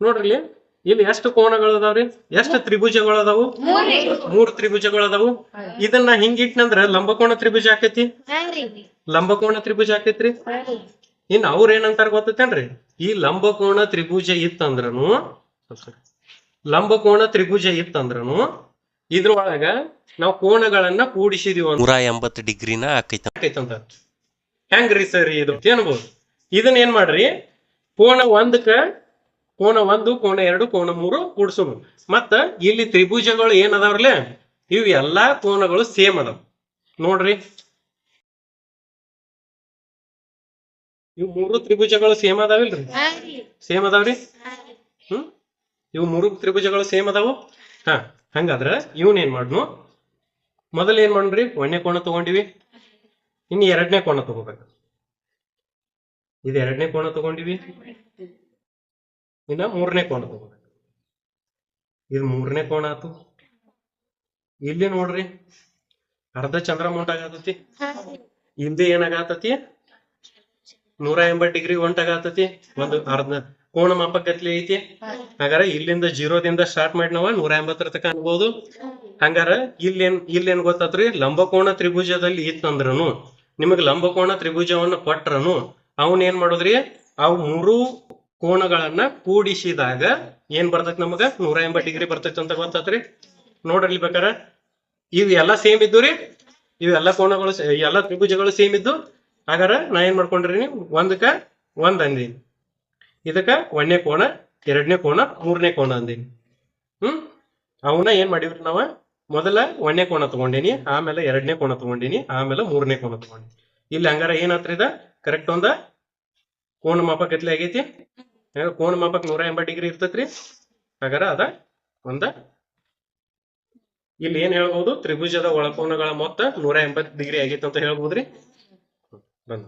ನೋಡ್ರಿ ಇಲ್ಲಿ. ಇಲ್ಲಿ ಎಷ್ಟು ಕೋಣಗಳು ಅದಾವ್ರಿ? ಎಷ್ಟು ತ್ರಿಭುಜಗಳು ಅದಾವು? ಮೂರ್ರಿ ಮೂರು ತ್ರಿಭುಜಗಳು ಅದಾವು. ಇದನ್ನ ಹಿಂಗಿಟ್ನಂದ್ರ ಲಂಬಕೋಣ ತ್ರಿಭುಜ ಆಕೈತಿ? ಲಂಬಕೋಣ ತ್ರಿಭುಜ ಆಕೈತ್ರಿ? ಇನ್ ಅವ್ರ ಏನಂತಾರ ಗೊತ್ತೇನ್ರಿ ಈ ಲಂಬಕೋಣ ತ್ರಿಭುಜ ಇತ್ತಂದ್ರನು ಲಂಬಕೋಣ ತ್ರಿಭುಜ ಇತ್ತಂದ್ರನು ಇದ್ರೊಳಗ ನಾವು ಕೋಣಗಳನ್ನ ಕೂಡಿಸಿದೀವಿ ನೂರ ಎಂಬತ್ತು ಡಿಗ್ರಿನ ಆಕೈತ ಆಕೈತಂತ. ಹೆಂಗ್ರಿ ಸರ್ ಇದು? ಅನ್ಬೋದು? ಇದನ್ನ ಏನ್ ಮಾಡ್ರಿ? ಕೋಣ ಒಂದಕ್ಕ ಕೋಣ ಒಂದು ಕೋಣ ಎರಡು ಕೋಣ ಮೂರು ಕೂಡಿಸೋದು ಮತ್ತ ಇಲ್ಲಿ ತ್ರಿಭುಜಗಳು ಏನದಾವ್ರಲೆ ಇವು ಎಲ್ಲಾ ಕೋಣಗಳು ಸೇಮ್ ಅದಾವ. ನೋಡ್ರಿ. ಇವು ಮೂರು ತ್ರಿಭುಜಗಳು ಸೇಮ್ ಅದಾವಿಲ್ರಿ? ಸೇಮ್ ಅದಾವ್ರಿ? ಹ್ಮ್? ಇವು ಮೂರು ತ್ರಿಭುಜಗಳು ಸೇಮ್ ಅದಾವು? ಹಾ, ಹಂಗಾದ್ರ ಇವನ್ ಏನ್ ಮಾಡ್ನು? ಮೊದಲ ಏನ್ ಮಾಡ್ರಿ ಒಂದನೇ ಕೋಣ ತಗೊಂಡಿವಿ. ಇನ್ನು ಎರಡನೇ ಕೋಣ ತಗೋಬೇಕು. ಇದು ಎರಡನೇ ಕೋಣ ತಗೊಂಡಿವಿ. ಇನ್ನ ಮೂರನೇ ಕೋಣ ತಗೋಬೇಕು. ಇದು ಮೂರನೇ ಕೋಣ ಆತು. ಇಲ್ಲಿ ನೋಡ್ರಿ, ಅರ್ಧ ಚಂದ್ರಮೌಂಟ್ ಆಗತತಿ. ಹಿಂದೆ ಏನಾಗತತಿ? ನೂರ ಎಂಬತ್ ಡಿಗ್ರಿ ಹೊಂಟಾಗತತಿ ಒಂದು ಅರ್ಧ ಕೋಣ ಮಾಪಕತ್ಲಿ ಐತಿ. ಹಾಗಾರ ಇಲ್ಲಿಂದ ಜೀರೋದಿಂದ ಸ್ಟಾರ್ಟ್ ಮಾಡಿ ನಾವ ನೂರ ಎಂಬತ್ತರ ತನಕ ಅನ್ಬೋದು. ಹಂಗಾರ ಇಲ್ಲೇನ್ ಇಲ್ಲೇನ್ ಗೊತ್ತಾತ್ರಿ? ಲಂಬಕೋಣ ತ್ರಿಭುಜದಲ್ಲಿ ಇತ್ತಂದ್ರನು, ನಿಮಗ್ ಲಂಬಕೋಣ ತ್ರಿಭುಜವನ್ನ ಕೊಟ್ರನು, ಅವನ್ ಏನ್ ಮಾಡೋದ್ರಿ? ಅವ್ ಮೂರು ಕೋಣಗಳನ್ನ ಕೂಡಿಸಿದಾಗ ಏನ್ ಬರ್ತೈತಿ ನಮಗ? ನೂರ ಎಂಬತ್ ಡಿಗ್ರಿ ಬರ್ತೈತಿ ಅಂತ ಗೊತ್ತಾತ್ರಿ? ನೋಡ್ರಿ ಬೇಕಾರ. ಇದು ಎಲ್ಲಾ ಸೇಮ್ ಇದ್ದು ರೀ? ಇವೆಲ್ಲ ಕೋಣಗಳು ಎಲ್ಲ ಎಲ್ಲಾ ತ್ರಿಭುಜಗಳು ಸೇಮ್ ಇದ್ದು? ಹಾಗಾರ ನಾ ಏನ್ ಮಾಡ್ಕೊಂಡ್ರಿ ಒಂದಕ್ಕ ಒಂದ್ ಅಂದೀನಿ. ಇದಕ್ಕ ಒಂದನೇ ಕೋಣ ಎರಡನೇ ಕೋಣ ಮೂರನೇ ಕೋಣ ಅಂದೀನಿ. ಹ್ಮ್? ಅವನ್ನ ಏನ್ ಮಾಡಿವ್ರಿ ನಾವ? ಮೊದಲ ಒಂದನೇ ಕೋಣ ತಗೊಂಡೀನಿ, ಆಮೇಲೆ ಎರಡನೇ ಕೋಣ ತಗೊಂಡೀನಿ, ಆಮೇಲೆ ಮೂರನೇ ಕೋಣ ತಗೊಂಡಿನಿ. ಇಲ್ಲಿ ಹಂಗಾರ ಏನಾತ್ರಿ ಇದ? ಕರೆಕ್ಟ್ ಒಂದ? ಕೋಣ ಮಾಪಕ ಎತ್ಲೆ ಆಗೈತಿ? ಕೋಣ ಮಾಪಕ ನೂರ ಎಂಬತ್ ಡಿಗ್ರಿ ಇರ್ತೈತ್ರಿ? ಹಾಗಾರ ಅದ ಒಂದ. ಇಲ್ಲಿ ಏನ್ ಹೇಳ್ಬಹುದು ತ್ರಿಭುಜದ ಒಳಕೋನಗಳ ಮೊತ್ತ ನೂರ ಎಂಬತ್ ಡಿಗ್ರಿ ಆಗೈತೆ ಅಂತ ಹೇಳ್ಬಹುದ್ರಿ ಬಂದ್.